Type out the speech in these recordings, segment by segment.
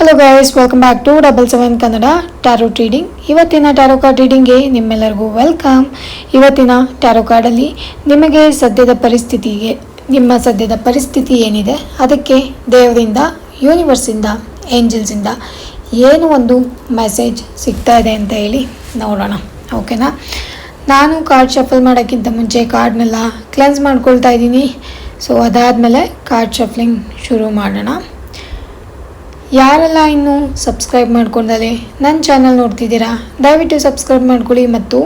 Hello guys welcome back to double seven Kannada tarot reading ಇವತ್ತಿನ tarot card ರೀಡಿಂಗ್ಗೆ ನಿಮ್ಮೆಲ್ಲರಿಗೂ welcome ಇವತ್ತಿನ taro ಕಾರ್ಡಲ್ಲಿ ನಿಮಗೆ ಸದ್ಯದ ಪರಿಸ್ಥಿತಿಗೆ, ನಿಮ್ಮ ಸದ್ಯದ ಪರಿಸ್ಥಿತಿ ಏನಿದೆ, ಅದಕ್ಕೆ ದೇವರಿಂದ ಯೂನಿವರ್ಸಿಂದ ಏಂಜಲ್ಸಿಂದ ಏನು ಒಂದು ಮೆಸೇಜ್ ಸಿಗ್ತಾ ಇದೆ ಅಂತ ಹೇಳಿ ನೋಡೋಣ. ಓಕೆನಾ ನಾನು ಕಾರ್ಡ್ ಶಫಲ್ ಮಾಡೋಕ್ಕಿಂತ ಮುಂಚೆ ಕಾರ್ಡ್ನೆಲ್ಲ ಕ್ಲೆನ್ಸ್ ಮಾಡ್ಕೊಳ್ತಾ ಇದ್ದೀನಿ. ಸೊ ಅದಾದಮೇಲೆ ಕಾರ್ಡ್ ಶಫ್ಲಿಂಗ್ ಶುರು ಮಾಡೋಣ. ಯಾರೆಲ್ಲ ಇನ್ನೂ ಸಬ್ಸ್ಕ್ರೈಬ್ ಮಾಡ್ಕೊಂಡಲೆ ನನ್ನ ಚಾನಲ್ ನೋಡ್ತಿದ್ದೀರಾ, ದಯವಿಟ್ಟು ಸಬ್ಸ್ಕ್ರೈಬ್ ಮಾಡ್ಕೊಳ್ಳಿ ಮತ್ತು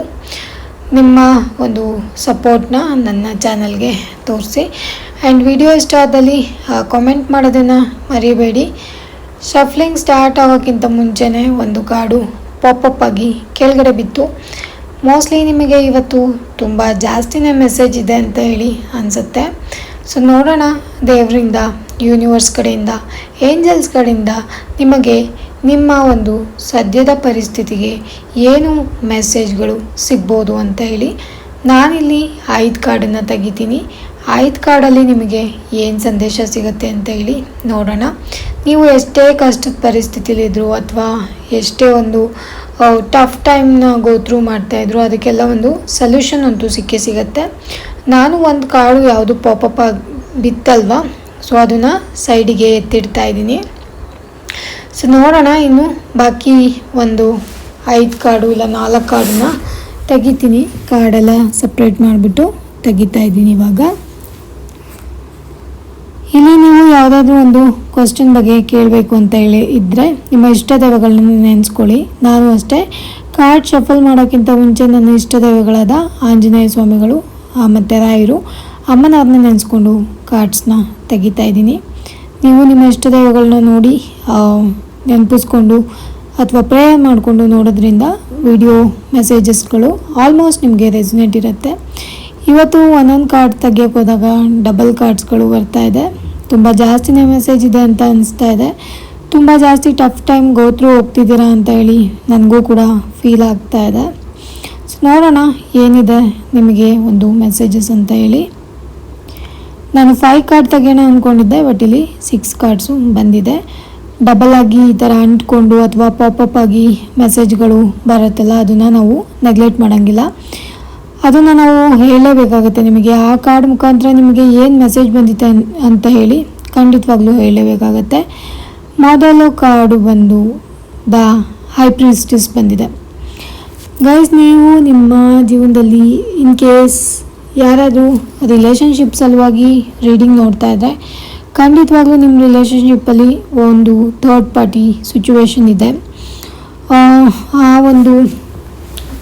ನಿಮ್ಮ ಒಂದು ಸಪೋರ್ಟ್ನ ನನ್ನ ಚಾನಲ್ಗೆ ತೋರಿಸಿ. ಆ್ಯಂಡ್ ವಿಡಿಯೋ ಇಷ್ಟ ಆದಲ್ಲಿ ಕಾಮೆಂಟ್ ಮಾಡೋದನ್ನು ಮರಿಬೇಡಿ. ಶಫ್ಲಿಂಗ್ ಸ್ಟಾರ್ಟ್ ಆಗೋಕ್ಕಿಂತ ಮುಂಚೆನೇ ಒಂದು ಕಾಡು ಪಾಪಪ್ ಆಗಿ ಕೆಳಗಡೆ ಬಿತ್ತು. ಮೋಸ್ಟ್ಲಿ ನಿಮಗೆ ಇವತ್ತು ತುಂಬ ಜಾಸ್ತಿನೇ ಮೆಸೇಜ್ ಇದೆ ಅಂತ ಹೇಳಿ ಅನಿಸುತ್ತೆ. ಸೊ ನೋಡೋಣ ದೇವರಿಂದ ಯೂನಿವರ್ಸ್ ಕಡೆಯಿಂದ ಏಂಜಲ್ಸ್ ಕಡೆಯಿಂದ ನಿಮಗೆ ನಿಮ್ಮ ಒಂದು ಸದ್ಯದ ಪರಿಸ್ಥಿತಿಗೆ ಏನು ಮೆಸೇಜ್ಗಳು ಸಿಗ್ಬೋದು ಅಂತ ಹೇಳಿ ನಾನಿಲ್ಲಿ ಐದು ಕಾರ್ಡನ್ನು ತೆಗಿತೀನಿ. ಐದು ಕಾರ್ಡಲ್ಲಿ ನಿಮಗೆ ಏನು ಸಂದೇಶ ಸಿಗುತ್ತೆ ಅಂತ ಹೇಳಿ ನೋಡೋಣ. ನೀವು ಎಷ್ಟೇ ಕಷ್ಟದ ಪರಿಸ್ಥಿತಿಯಲ್ಲಿದ್ದರು ಅಥವಾ ಎಷ್ಟೇ ಒಂದು ಟಫ್ ಟೈಮ್ನ ಗೋತ್ರೂ ಮಾಡ್ತಾಯಿದ್ರು ಅದಕ್ಕೆಲ್ಲ ಒಂದು ಸೊಲ್ಯೂಷನ್ ಅಂತೂ ಸಿಕ್ಕೇ ಸಿಗುತ್ತೆ. ನಾನು ಒಂದು ಕಾರ್ಡು ಯಾವುದು ಪಾಪಪ್ಪ ಬಿತ್ತಲ್ವ? ಸೊ ಅದನ್ನು ಸೈಡಿಗೆ ಎತ್ತಿಡ್ತಾ ಇದ್ದೀನಿ. ಸೊ ನೋಡೋಣ ಇನ್ನು ಬಾಕಿ ಒಂದು ಐದು ಕಾರ್ಡು ಇಲ್ಲ ನಾಲ್ಕು ಕಾಡನ್ನ ತೆಗಿತೀನಿ. ಕಾಡೆಲ್ಲ ಸಪ್ರೇಟ್ ಮಾಡಿಬಿಟ್ಟು ತೆಗಿತಾ ಇದ್ದೀನಿ ಇವಾಗ. ಇಲ್ಲಿ ನೀವು ಯಾವುದಾದ್ರೂ ಒಂದು ಕ್ವಶನ್ ಬಗ್ಗೆ ಕೇಳಬೇಕು ಅಂತ ಹೇಳಿ ಇದ್ದರೆ ನಿಮ್ಮ ಇಷ್ಟ ದೈವಗಳನ್ನ ನೆನೆಸ್ಕೊಳ್ಳಿ. ನಾನು ಅಷ್ಟೇ ಕಾರ್ಡ್ ಶಫಲ್ ಮಾಡೋಕ್ಕಿಂತ ಮುಂಚೆ ನನ್ನ ಇಷ್ಟ ದೈವಗಳಾದ ಆಂಜನೇಯ ಸ್ವಾಮಿಗಳು ಮತ್ತು ರಾಯರು ಅಮ್ಮನವ್ರನ್ನ ನೆನೆಸ್ಕೊಂಡು ಕಾರ್ಡ್ಸ್ನ ತೆಗಿತಾ ಇದ್ದೀನಿ. ನೀವು ನಿಮ್ಮ ಇಷ್ಟ ದೈವಗಳನ್ನ ನೋಡಿ ನೆನಪಿಸ್ಕೊಂಡು ಅಥವಾ ಪ್ರೇಯರ್ ಮಾಡಿಕೊಂಡು ನೋಡೋದ್ರಿಂದ ವಿಡಿಯೋ ಮೆಸೇಜಸ್ಗಳು ಆಲ್ಮೋಸ್ಟ್ ನಿಮಗೆ ರೆಸಿನೇಟ್ ಇರುತ್ತೆ. ಇವತ್ತು ಒಂದೊಂದು ಕಾರ್ಡ್ ತೆಗಿಯೋಕೆ ಹೋದಾಗ ಡಬಲ್ ಕಾರ್ಡ್ಸ್ಗಳು ಬರ್ತಾ ಇದೆ. ತುಂಬ ಜಾಸ್ತಿನೇ ಮೆಸೇಜ್ ಇದೆ ಅಂತ ಅನಿಸ್ತಾ ಇದೆ. ತುಂಬ ಜಾಸ್ತಿ ಟಫ್ ಟೈಮ್ ಗೋತ್ರೂ ಹೋಗ್ತಿದ್ದೀರಾ ಅಂತ ಹೇಳಿ ನನಗೂ ಕೂಡ ಫೀಲ್ ಆಗ್ತಾ ಇದೆ. ನೋಡೋಣ, ಏನಿದೆ ನಿಮಗೆ ಒಂದು ಮೆಸೇಜಸ್ ಅಂತ ಹೇಳಿ. ನಾನು ಫೈವ್ ಕಾರ್ಡ್ ತೆಗೆಯೋಣ ಅಂದ್ಕೊಂಡಿದ್ದೆ ಬಟ್ ಇಲ್ಲಿ ಸಿಕ್ಸ್ ಕಾರ್ಡ್ಸು ಬಂದಿದೆ. ಡಬಲ್ ಆಗಿ ಈ ಥರ ಅಂಟ್ಕೊಂಡು ಅಥವಾ ಪಾಪಪ್ ಆಗಿ ಮೆಸೇಜ್ಗಳು ಬರುತ್ತಲ್ಲ, ಅದನ್ನು ನಾವು ನೆಗ್ಲೆಕ್ಟ್ ಮಾಡೋಂಗಿಲ್ಲ. ಅದನ್ನು ನಾವು ಹೇಳಲೇಬೇಕಾಗುತ್ತೆ ನಿಮಗೆ. ಆ ಕಾರ್ಡ್ ಮುಖಾಂತರ ನಿಮಗೆ ಏನು ಮೆಸೇಜ್ ಬಂದಿದೆ ಅಂತ ಹೇಳಿ ಖಂಡಿತವಾಗ್ಲೂ ಹೇಳಲೇಬೇಕಾಗತ್ತೆ ಮೊದಲು ಕಾರ್ಡು ಬಂದು ದ ಹೈಪ್ರಿಸ್ಟಿಸ್ ಬಂದಿದೆ. ಗೈಸ್ ನೀವು ನಿಮ್ಮ ಜೀವನದಲ್ಲಿ ಇನ್ ಕೇಸ್ ಯಾರಾದರೂ ರಿಲೇಷನ್ಶಿಪ್ ಸಲುವಾಗಿ ರೀಡಿಂಗ್ ನೋಡ್ತಾ ಇದ್ದರೆ ಖಂಡಿತವಾಗ್ಲೂ ನಿಮ್ಮ ರಿಲೇಷನ್ಶಿಪ್ಪಲ್ಲಿ ಒಂದು ಥರ್ಡ್ ಪಾರ್ಟಿ ಸಿಚುವೇಶನ್ ಇದೆ. ಆ, ಒಂದು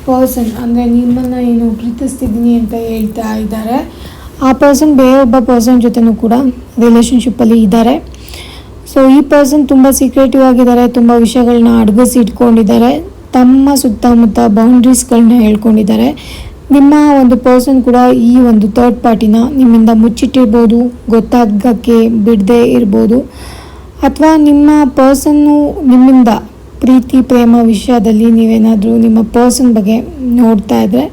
ಪರ್ಸನ್ ಅಂದರೆ ನಿಮ್ಮನ್ನು ಏನು ಪ್ರೀತಿಸ್ತಿದ್ದೀನಿ ಅಂತ ಹೇಳ್ತಾ ಇದ್ದಾರೆ. ಆ ಪರ್ಸನ್ ಬೇರೊಬ್ಬ ಪರ್ಸನ್ ಜೊತೆನೂ ಕೂಡ ರಿಲೇಷನ್ಶಿಪ್ಪಲ್ಲಿ ಇದ್ದಾರೆ. ಸೊ ಈ ಪರ್ಸನ್ ತುಂಬ ಸೀಕ್ರೆಟಿವ್ ಆಗಿದ್ದಾರೆ ತುಂಬ ವಿಷಯಗಳನ್ನ ಅಡಗಿಸಿ ಇಟ್ಕೊಂಡಿದ್ದಾರೆ ತಮ್ಮ ಸುತ್ತಮುತ್ತ ಬೌಂಡ್ರೀಸ್ಗಳನ್ನ ಹೇಳ್ಕೊಂಡಿದ್ದಾರೆ. ನಿಮ್ಮ ಒಂದು ಪರ್ಸನ್ ಕೂಡ ಈ ಒಂದು ಥರ್ಡ್ ಪಾರ್ಟಿನ ನಿಮ್ಮಿಂದ ಮುಚ್ಚಿಟ್ಟಿರ್ಬೋದು, ಗೊತ್ತಾಗಕ್ಕೆ ಬಿಡದೆ ಇರ್ಬೋದು. ಅಥವಾ ನಿಮ್ಮ ಪರ್ಸನ್ನು ನಿಮ್ಮಿಂದ ಪ್ರೀತಿ, ಪ್ರೇಮ ವಿಷಯದಲ್ಲಿ ನೀವೇನಾದರೂ ನಿಮ್ಮ ಪರ್ಸನ್ ಬಗ್ಗೆ ನೋಡ್ತಾ ಇದ್ದರೆ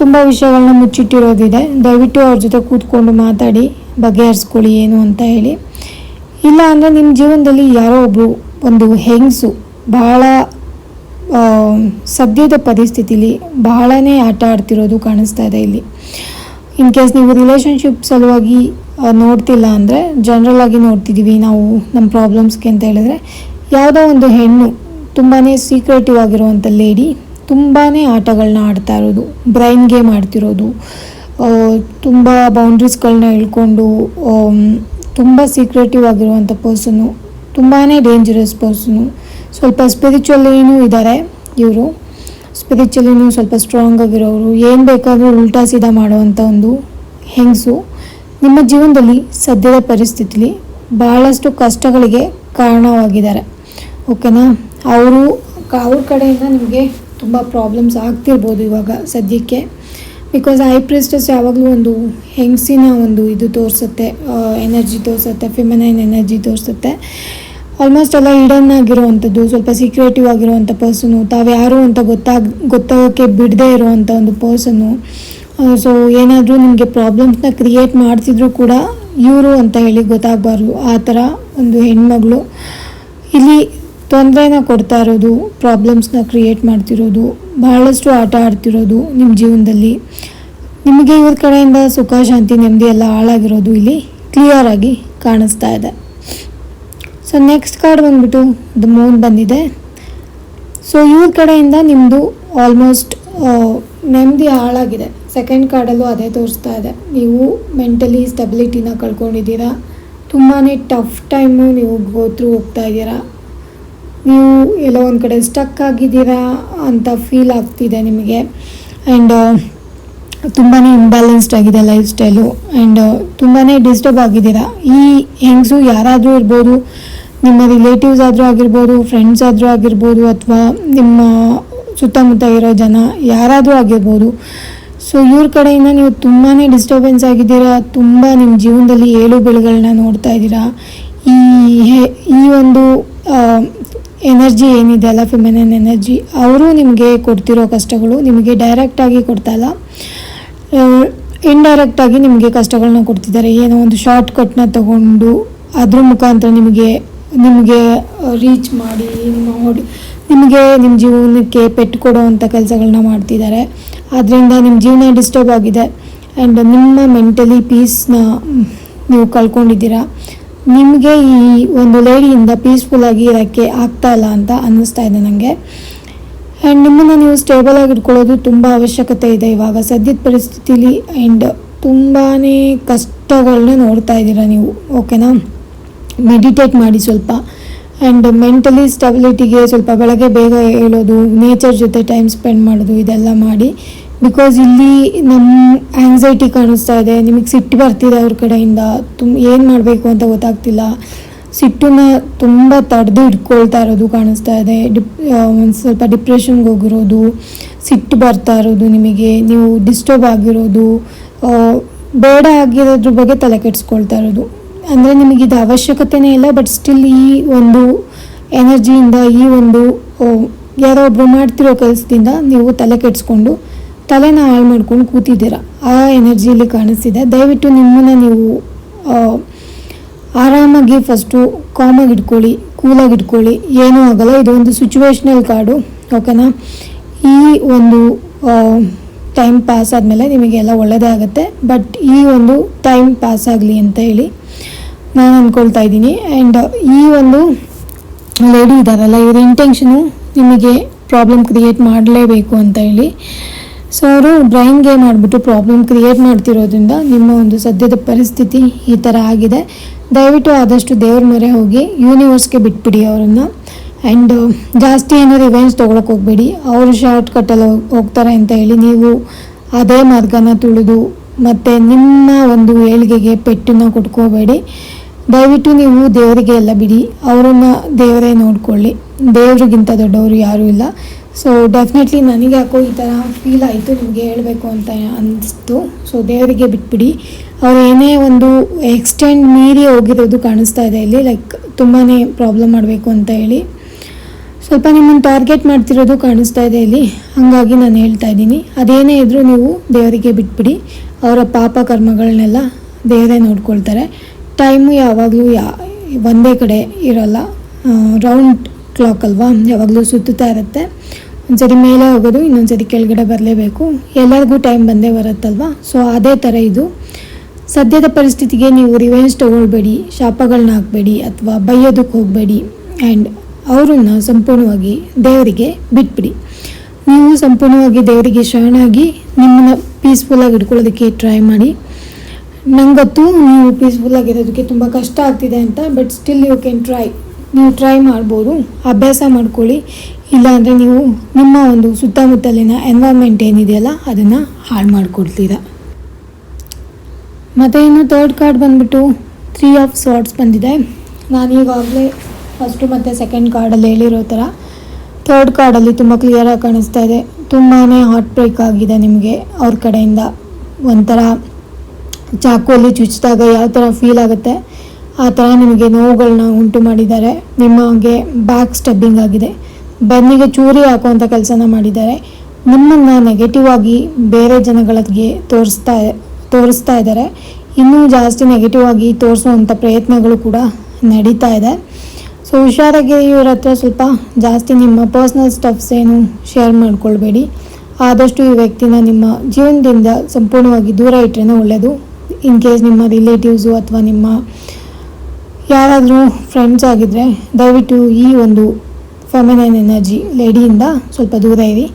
ತುಂಬ ವಿಷಯಗಳನ್ನ ಮುಚ್ಚಿಟ್ಟಿರೋದಿದೆ. ದಯವಿಟ್ಟು ಅವ್ರ ಜೊತೆ ಕೂತ್ಕೊಂಡು ಮಾತಾಡಿ, ಬಗೆಹರಿಸ್ಕೊಳ್ಳಿ ಏನು ಅಂತ ಹೇಳಿ. ಇಲ್ಲ ಅಂದರೆ ನಿಮ್ಮ ಜೀವನದಲ್ಲಿ ಯಾರೋ ಒಬ್ಬರು ಒಂದು ಹೆಂಗಸು ಬಹಳ ಸದ್ಯದ ಪರಿಸ್ಥಿತಿಲಿ ಬಹಳನೇ ಆಟ ಆಡ್ತಿರೋದು ಕಾಣಿಸ್ತಾ ಇದೆ ಇಲ್ಲಿ. ಇನ್ ಕೇಸ್ ನೀವು ರಿಲೇಷನ್ಶಿಪ್ ಸಲುವಾಗಿ ನೋಡ್ತಿಲ್ಲ ಅಂದರೆ ಜನರಲ್ ಆಗಿ ನೋಡ್ತಿದ್ದೀವಿ ನಾವು ನಮ್ಮ ಪ್ರಾಬ್ಲಮ್ಸ್ಗೆ ಅಂತ ಹೇಳಿದ್ರೆ. ಯಾವುದೋ ಒಂದು ಹೆಣ್ಣು ತುಂಬಾ ಸೀಕ್ರೆಟಿವ್ ಆಗಿರುವಂಥ ಲೇಡಿ ತುಂಬಾ ಆಟಗಳನ್ನ ಆಡ್ತಾ ಇರೋದು ಬ್ರೈನ್ ಗೇಮ್ ಆಡ್ತಿರೋದು ತುಂಬ ಬೌಂಡ್ರೀಸ್ಗಳನ್ನ ಇಳ್ಕೊಂಡು ತುಂಬ ಸೀಕ್ರೆಟಿವ್ ಆಗಿರುವಂಥ ಪರ್ಸನ್ನು ತುಂಬಾ ಡೇಂಜರಸ್ ಪರ್ಸನು ಸ್ವಲ್ಪ ಸ್ಪಿರಿಚುವಲಿನೂ ಇದ್ದಾರೆ ಇವರು. ಸ್ಪಿರಿಚುವಲಿನೂ ಸ್ವಲ್ಪ ಸ್ಟ್ರಾಂಗ್ ಆಗಿರೋರು ಏನು ಬೇಕಾದರೂ ಉಲ್ಟಾ ಸೀದಾ ಮಾಡುವಂಥ ಒಂದು ಹೆಂಗಸು. ನಿಮ್ಮ ಜೀವನದಲ್ಲಿ ಸದ್ಯದ ಪರಿಸ್ಥಿತಿಲಿ ಭಾಳಷ್ಟು ಕಷ್ಟಗಳಿಗೆ ಕಾರಣವಾಗಿದ್ದಾರೆ. ಓಕೆನಾ ಅವರು ಅವ್ರ ಕಡೆಯಿಂದ ನಿಮಗೆ ತುಂಬ ಪ್ರಾಬ್ಲಮ್ಸ್ ಆಗ್ತಿರ್ಬೋದು ಇವಾಗ ಸದ್ಯಕ್ಕೆ. ಬಿಕಾಸ್ ಐ ಪ್ರೆಸ್ಟಸ್ ಯಾವಾಗಲೂ ಒಂದು ಹೆಂಗಸಿನ ಒಂದು ಇದು ತೋರಿಸುತ್ತೆ ಎನರ್ಜಿ ತೋರಿಸುತ್ತೆ ಫಿಮನೈನ್ ಎನರ್ಜಿ ತೋರಿಸುತ್ತೆ. ಆಲ್ಮೋಸ್ಟ್ ಎಲ್ಲ ಇಡನ್ ಆಗಿರುವಂಥದ್ದು, ಸ್ವಲ್ಪ ಸೀಕ್ರೆಟಿವ್ ಆಗಿರುವಂಥ ಪರ್ಸನು ತಾವು ಯಾರು ಅಂತ ಗೊತ್ತಾಗ ಗೊತ್ತಾಗೋಕ್ಕೆ ಬಿಡದೇ ಇರುವಂಥ ಒಂದು ಪರ್ಸನು ಸೊ ಏನಾದರೂ ನಿಮಗೆ ಪ್ರಾಬ್ಲಮ್ಸ್ನ ಕ್ರಿಯೇಟ್ ಮಾಡ್ತಿದ್ರು ಕೂಡ ಇವರು ಅಂತ ಹೇಳಿ ಗೊತ್ತಾಗಬಾರ್ದು. ಆ ಥರ ಒಂದು ಹೆಣ್ಮಗಳು ಇಲ್ಲಿ ತೊಂದರೆನ ಕೊಡ್ತಾ ಇರೋದು ಪ್ರಾಬ್ಲಮ್ಸ್ನ ಕ್ರಿಯೇಟ್ ಮಾಡ್ತಿರೋದು, ಬಹಳಷ್ಟು ಆಟ ಆಡ್ತಿರೋದು ನಿಮ್ಮ ಜೀವನದಲ್ಲಿ. ನಿಮಗೆ ಇವ್ರ ಕಡೆಯಿಂದ ಸುಖ, ಶಾಂತಿ, ನೆಮ್ಮದಿ ಎಲ್ಲ ಹಾಳಾಗಿರೋದು ಇಲ್ಲಿ ಕ್ಲಿಯರ್ ಆಗಿ ಕಾಣಿಸ್ತಾ ಇದೆ. ಸೊ ನೆಕ್ಸ್ಟ್ ಕಾರ್ಡ್ ಬಂದುಬಿಟ್ಟು ದ ಮೂನ್ ಬಂದಿದೆ. ಸೊ ಇವ್ರ ಕಡೆಯಿಂದ ನಿಮ್ಮದು ಆಲ್ಮೋಸ್ಟ್ ನೆಮ್ಮದಿ ಹಾಳಾಗಿದೆ. ಸೆಕೆಂಡ್ ಕಾರ್ಡಲ್ಲೂ ಅದೇ ತೋರಿಸ್ತಾ ಇದೆ. ನೀವು ಮೆಂಟಲಿ ಸ್ಟೆಬಿಲಿಟಿನ ಕಳ್ಕೊಂಡಿದ್ದೀರಾ? ತುಂಬಾ ಟಫ್ ಟೈಮು ನೀವು ಗೋತ್ರೂ ಹೋಗ್ತಾ ಇದ್ದೀರಾ? ನೀವು ಎಲ್ಲೋ ಒಂದು ಕಡೆ ಸ್ಟಕ್ ಆಗಿದ್ದೀರಾ ಅಂತ ಫೀಲ್ ಆಗ್ತಿದೆ ನಿಮಗೆ. ಆ್ಯಂಡ್ ತುಂಬಾ ಇಂಬ್ಯಾಲೆನ್ಸ್ಡ್ ಆಗಿದೆ ಲೈಫ್ ಸ್ಟೈಲು ಆ್ಯಂಡ್ ತುಂಬಾ ಡಿಸ್ಟರ್ಬ್ ಆಗಿದ್ದೀರಾ? ಈ ಹೆಂಗಸು ಯಾರಾದರೂ ಇರ್ಬೋದು ನಿಮ್ಮ ರಿಲೇಟಿವ್ಸ್ ಆದರೂ ಆಗಿರ್ಬೋದು ಫ್ರೆಂಡ್ಸ್ ಆದರೂ ಆಗಿರ್ಬೋದು ಅಥವಾ ನಿಮ್ಮ ಸುತ್ತಮುತ್ತ ಇರೋ ಜನ ಯಾರಾದರೂ ಆಗಿರ್ಬೋದು ಸೊ ಇವ್ರ ಕಡೆಯಿಂದ ನೀವು ತುಂಬಾ ಡಿಸ್ಟರ್ಬೆನ್ಸ್ ಆಗಿದ್ದೀರಾ? ತುಂಬ ನಿಮ್ಮ ಜೀವನದಲ್ಲಿ ಏಳು ಬೆಳೆಗಳನ್ನ ನೋಡ್ತಾ ಇದ್ದೀರಾ? ಈ ಈ ಒಂದು ಎನರ್ಜಿ ಏನಿದೆ, ಅಲ್ಲ ಫಿಮೆನನ್ ಎನರ್ಜಿ ಅವರು ನಿಮಗೆ ಕೊಡ್ತಿರೋ ಕಷ್ಟಗಳು ನಿಮಗೆ ಡೈರೆಕ್ಟಾಗಿ ಕೊಡ್ತಾ ಇಲ್ಲ. ಇಂಡೈರೆಕ್ಟಾಗಿ ನಿಮಗೆ ಕಷ್ಟಗಳನ್ನ ಕೊಡ್ತಿದ್ದಾರೆ. ಏನೋ ಒಂದು ಶಾರ್ಟ್ ತಗೊಂಡು ಅದ್ರ ಮುಖಾಂತರ ನಿಮಗೆ ನಿಮಗೆ ರೀಚ್ ಮಾಡಿ, ನಿಮ್ಮ ಹೊಡಿ ನಿಮಗೆ ನಿಮ್ಮ ಜೀವನಕ್ಕೆ ಪೆಟ್ಟು ಕೊಡುವಂಥ ಕೆಲಸಗಳನ್ನ ಮಾಡ್ತಿದ್ದಾರೆ. ಆದ್ದರಿಂದ ನಿಮ್ಮ ಜೀವನ ಡಿಸ್ಟರ್ಬ್ ಆಗಿದೆ. ಆ್ಯಂಡ್ ನಿಮ್ಮ ಮೆಂಟಲಿ ಪೀಸ್ನ ನೀವು ಕಳ್ಕೊಂಡಿದ್ದೀರಾ. ನಿಮಗೆ ಈ ಒಂದು ಲೇಡಿಯಿಂದ ಪೀಸ್ಫುಲ್ಲಾಗಿ ಇರೋಕ್ಕೆ ಆಗ್ತಾ ಇಲ್ಲ ಅಂತ ಅನ್ನಿಸ್ತಾ ಇದೆ ನನಗೆ ಆ್ಯಂಡ್ ನಿಮ್ಮನ್ನು ನೀವು ಸ್ಟೇಬಲ್ ಆಗಿ ಇಟ್ಕೊಳ್ಳೋದು ತುಂಬ ಅವಶ್ಯಕತೆ ಇದೆ ಇವಾಗ. ಸದ್ಯದ ಪರಿಸ್ಥಿತಿಲಿ ಆ್ಯಂಡ್ ತುಂಬಾ ಕಷ್ಟಗಳನ್ನ ನೋಡ್ತಾ ಇದ್ದೀರಾ ನೀವು ಓಕೆನಾ ಮೆಡಿಟೇಟ್ ಮಾಡಿ ಸ್ವಲ್ಪ. ಆ್ಯಂಡ್ ಮೆಂಟಲಿ ಸ್ಟೆಬಿಲಿಟಿಗೆ ಸ್ವಲ್ಪ ಬೆಳಗ್ಗೆ ಬೇಗ ಹೇಳೋದು ನೇಚರ್ ಜೊತೆ ಟೈಮ್ ಸ್ಪೆಂಡ್ ಮಾಡೋದು, ಇದೆಲ್ಲ ಮಾಡಿ. ಬಿಕಾಸ್ ಇಲ್ಲಿ ನಮ್ಮ ಆ್ಯಂಗ್ಸೈಟಿ ಕಾಣಿಸ್ತಾ ಇದೆ. ನಿಮಗೆ ಸಿಟ್ಟು ಬರ್ತಿದೆ ಅವ್ರ ಕಡೆಯಿಂದ. ತುಂಬ ಏನು ಮಾಡಬೇಕು ಅಂತ ಗೊತ್ತಾಗ್ತಿಲ್ಲ. ಸಿಟ್ಟನ್ನ ತುಂಬ ತಡೆದು ಇಟ್ಕೊಳ್ತಾ ಇರೋದು ಕಾಣಿಸ್ತಾ ಇದೆ. ಡಿಪ್ ಒಂದು ಸ್ವಲ್ಪ ಡಿಪ್ರೆಷನ್ಗೆ ಹೋಗಿರೋದು, ಸಿಟ್ಟು ಬರ್ತಾ ಇರೋದು ನಿಮಗೆ. ನೀವು ಡಿಸ್ಟರ್ಬ್ ಆಗಿರೋದು ಬೇಡ ಆಗಿರೋದ್ರ ಬಗ್ಗೆ ತಲೆ ಕೆಡಿಸ್ಕೊಳ್ತಾ ಇರೋದು. ಅಂದರೆ ಇದು ಅವಶ್ಯಕತೆನೇ ಇಲ್ಲ ಬಟ್ ಸ್ಟಿಲ್ ಈ ಒಂದು ಎನರ್ಜಿಯಿಂದ ಈ ಒಂದು ಯಾರೋ ಒಬ್ಬರು ಮಾಡ್ತಿರೋ ಕೆಲಸದಿಂದ ನೀವು ತಲೆ ಕೆಡಿಸ್ಕೊಂಡು ತಲೆನ ಹಾಳು ಮಾಡ್ಕೊಂಡು ಕೂತಿದ್ದೀರಾ. ಆ ಎನರ್ಜಿಯಲ್ಲಿ ಕಾಣಿಸ್ತಿದೆ. ದಯವಿಟ್ಟು ನಿಮ್ಮನ್ನು ನೀವು ಆರಾಮಾಗಿ ಫಸ್ಟು ಕಾಮಾಗಿ ಇಟ್ಕೊಳ್ಳಿ ಕೂಲಾಗಿ ಇಟ್ಕೊಳ್ಳಿ. ಏನೂ ಆಗಲ್ಲ. ಇದು ಒಂದು ಸಿಚುವೇಶ್ನಲ್ ಕಾರ್ಡು ಓಕೆನಾ ಈ ಒಂದು ಟೈಮ್ ಪಾಸ್ ಆದಮೇಲೆ ನಿಮಗೆಲ್ಲ ಒಳ್ಳೆಯದೇ ಆಗುತ್ತೆ ಬಟ್ ಈ ಒಂದು ಟೈಮ್ ಪಾಸ್ ಆಗಲಿ ಅಂತ ಹೇಳಿ ನಾನು ಅಂದ್ಕೊಳ್ತಾ ಇದ್ದೀನಿ. ಆ್ಯಂಡ್ ಈ ಒಂದು ಲೇಡಿ ಇದ್ದಾರಲ್ಲ, ಇವ್ರ ಇಂಟೆನ್ಷನು ನಿಮಗೆ ಪ್ರಾಬ್ಲಮ್ ಕ್ರಿಯೇಟ್ ಮಾಡಲೇಬೇಕು ಅಂತ ಹೇಳಿ. ಸೊ ಅವರು ಗೇಮ್ ಮಾಡಿಬಿಟ್ಟು ಪ್ರಾಬ್ಲಮ್ ಕ್ರಿಯೇಟ್ ಮಾಡ್ತಿರೋದ್ರಿಂದ ನಿಮ್ಮ ಒಂದು ಸದ್ಯದ ಪರಿಸ್ಥಿತಿ ಈ ಥರ ಆಗಿದೆ. ದಯವಿಟ್ಟು ಆದಷ್ಟು ದೇವ್ರ ಮೊರೆ ಹೋಗಿ ಯೂನಿವರ್ಸ್ಗೆ ಬಿಟ್ಬಿಡಿ ಅವರನ್ನು. ಆ್ಯಂಡ್ ಜಾಸ್ತಿ ಏನೋ ರಿವೆಂಜ್ ತೊಗೊಳಕ್ಕೆ ಹೋಗಬೇಡಿ. ಅವರು ಶಾರ್ಟ್ ಕಟ್ಟಲ್ಲಿ ಹೋಗ್ತಾರೆ ಅಂತ ಹೇಳಿ ನೀವು ಅದೇ ಮಾರ್ಗನ ತುಳಿದು ಮತ್ತು ನಿಮ್ಮ ಒಂದು ಏಳಿಗೆಗೆ ಪೆಟ್ಟನ್ನು ಕೊಟ್ಕೋಬೇಡಿ. ದಯವಿಟ್ಟು ನೀವು ದೇವರಿಗೆ ಎಲ್ಲ ಬಿಡಿ. ಅವರನ್ನು ದೇವರೇ ನೋಡಿಕೊಳ್ಳಿ. ದೇವರಿಗಿಂತ ದೊಡ್ಡವರು ಯಾರೂ ಇಲ್ಲ. ಸೊ ಡೆಫಿನೆಟ್ಲಿ ನನಗೆ ಯಾಕೋ ಈ ಥರ ಫೀಲ್ ಆಯಿತು ನಿಮಗೆ ಹೇಳಬೇಕು ಅಂತ ಅನಿಸ್ತು. ಸೊ ದೇವರಿಗೆ ಬಿಟ್ಬಿಡಿ. ಅವ್ರು ಏನೇ ಒಂದು ಎಕ್ಸ್ಟೆಂಡ್ ಮೀರಿ ಹೋಗಿರೋದು ಕಾಣಿಸ್ತಾ ಇದೆ ಇಲ್ಲಿ. ಲೈಕ್ ತುಂಬಾ ಪ್ರಾಬ್ಲಮ್ ಮಾಡಬೇಕು ಅಂತ ಹೇಳಿ. ಸ್ವಲ್ಪ ನಿಮ್ಮನ್ನು ಟಾರ್ಗೆಟ್ ಮಾಡ್ತಿರೋದು ಕಾಣಿಸ್ತಾ ಇದೆ ಇಲ್ಲಿ. ಹಾಗಾಗಿ ನಾನು ಹೇಳ್ತಾ ಇದ್ದೀನಿ. ಅದೇನೇ ಇದ್ದರೂ ನೀವು ದೇವರಿಗೆ ಬಿಟ್ಬಿಡಿ. ಅವರ ಪಾಪ ಕರ್ಮಗಳನ್ನೆಲ್ಲ ದೇವರೇ ನೋಡ್ಕೊಳ್ತಾರೆ. ಟೈಮು ಯಾವಾಗಲೂ ಯಾ, ಒಂದೇ ಕಡೆ ಇರೋಲ್ಲ. ರೌಂಡ್ ಕ್ಲಾಕ್ ಅಲ್ವಾ? ಯಾವಾಗಲೂ ಸುತ್ತುತ್ತಾ ಇರುತ್ತೆ. ಒಂದ್ಸರಿ ಮೇಲೆ ಹೋಗೋದು ಇನ್ನೊಂದ್ಸರಿ ಕೆಳಗಡೆ ಬರಲೇಬೇಕು. ಎಲ್ಲರಿಗೂ ಟೈಮ್ ಬಂದೇ ಬರುತ್ತಲ್ವ? ಸೊ ಅದೇ ಥರ ಇದು. ಸದ್ಯದ ಪರಿಸ್ಥಿತಿಗೆ ನೀವು ರಿವೆಂಜ್ ತೊಗೊಳ್ಬೇಡಿ ಶಾಪಗಳನ್ನ ಹಾಕಬೇಡಿ, ಅಥವಾ ಬೈಯೋದಕ್ಕೆ ಹೋಗಬೇಡಿ. ಆ್ಯಂಡ್ ಅವರನ್ನು ಸಂಪೂರ್ಣವಾಗಿ ದೇವರಿಗೆ ಬಿಟ್ಬಿಡಿ. ನೀವು ಸಂಪೂರ್ಣವಾಗಿ ದೇವರಿಗೆ ಶರಣಾಗಿ ನಿಮ್ಮನ್ನು ಪೀಸ್ಫುಲ್ಲಾಗಿ ಇಟ್ಕೊಳ್ಳೋದಕ್ಕೆ ಟ್ರೈ ಮಾಡಿ. ನಂಗೆ ನೀವು ಪೀಸ್ಫುಲ್ಲಾಗಿ ಇರೋದಕ್ಕೆ ತುಂಬ ಕಷ್ಟ ಆಗ್ತಿದೆ ಅಂತ but still you can try ನೀವು ಟ್ರೈ ಮಾಡ್ಬೋದು, ಅಭ್ಯಾಸ ಮಾಡ್ಕೊಳ್ಳಿ. ಇಲ್ಲಾಂದರೆ ನೀವು ನಿಮ್ಮ ಒಂದು ಸುತ್ತಮುತ್ತಲಿನ ಎನ್ವೈರ್ಮೆಂಟ್ ಏನಿದೆಯಲ್ಲ, ಅದನ್ನು ಹಾಳು ಮಾಡಿಕೊಡ್ತೀರ. ಮತ್ತು ಇನ್ನು ತರ್ಡ್ ಕಾರ್ಡ್ ಬಂದುಬಿಟ್ಟು ತ್ರೀ ಆಫ್ ಸಾರ್ಟ್ಸ್ ಬಂದಿದೆ. ನಾನು ಈಗಾಗಲೇ ಫಸ್ಟು ಮತ್ತು ಸೆಕೆಂಡ್ ಕಾರ್ಡಲ್ಲಿ ಹೇಳಿರೋ ಥರ ಥರ್ಡ್ ಕಾರ್ಡಲ್ಲಿ ತುಂಬ ಕ್ಲಿಯರಾಗಿ ಕಾಣಿಸ್ತಾ ಇದೆ. ತುಂಬಾ ಹಾರ್ಟ್ ಬ್ರೇಕ್ ಆಗಿದೆ ನಿಮಗೆ ಅವ್ರ ಕಡೆಯಿಂದ. ಒಂಥರ ಚಾಕುವಲ್ಲಿ ಚುಚ್ಚಿದಾಗ ಯಾವ ಥರ ಫೀಲ್ ಆಗುತ್ತೆ, ಆ ಥರ ನಿಮಗೆ ನೋವುಗಳನ್ನ ಉಂಟು ಮಾಡಿದ್ದಾರೆ. ನಿಮಗೆ ಬ್ಯಾಕ್ ಸ್ಟೆಬ್ಬಿಂಗ್ ಆಗಿದೆ. ಬೆನ್ನಿಗೆ ಚೂರಿ ಹಾಕುವಂಥ ಕೆಲಸನ ಮಾಡಿದ್ದಾರೆ. ನಿಮ್ಮನ್ನು ನೆಗೆಟಿವ್ ಆಗಿ ಬೇರೆ ಜನಗಳಿಗೆ ತೋರಿಸ್ತಾ ತೋರಿಸ್ತಾ ಇದ್ದಾರೆ. ಇನ್ನೂ ಜಾಸ್ತಿ ನೆಗೆಟಿವ್ ಆಗಿ ತೋರಿಸುವಂಥ ಪ್ರಯತ್ನಗಳು ಕೂಡ ನಡೀತಾ ಇದೆ. ಸೊ ಹುಷಾರಾಗಿ ಇವ್ರ ಹತ್ರ ಸ್ವಲ್ಪ ಜಾಸ್ತಿ ನಿಮ್ಮ ಪರ್ಸ್ನಲ್ ಸ್ಟಫ್ಸ್ ಏನು ಶೇರ್ ಮಾಡ್ಕೊಳ್ಬೇಡಿ. ಆದಷ್ಟು ಈ ವ್ಯಕ್ತಿನ ನಿಮ್ಮ ಜೀವನದಿಂದ ಸಂಪೂರ್ಣವಾಗಿ ದೂರ ಇಟ್ಟರೆ ಒಳ್ಳೆಯದು ಇನ್ ಕೇಸ್ ನಿಮ್ಮ ರಿಲೇಟಿವ್ಸು ಅಥವಾ ನಿಮ್ಮ ಯಾರಾದರೂ ಫ್ರೆಂಡ್ಸ್ ಆಗಿದ್ದರೆ ದಯವಿಟ್ಟು ಈ ಒಂದು ಫೆಮಿನೈನ್ ಎನರ್ಜಿ ಲೇಡಿಯಿಂದ ಸ್ವಲ್ಪ ದೂರ ಇರಿ.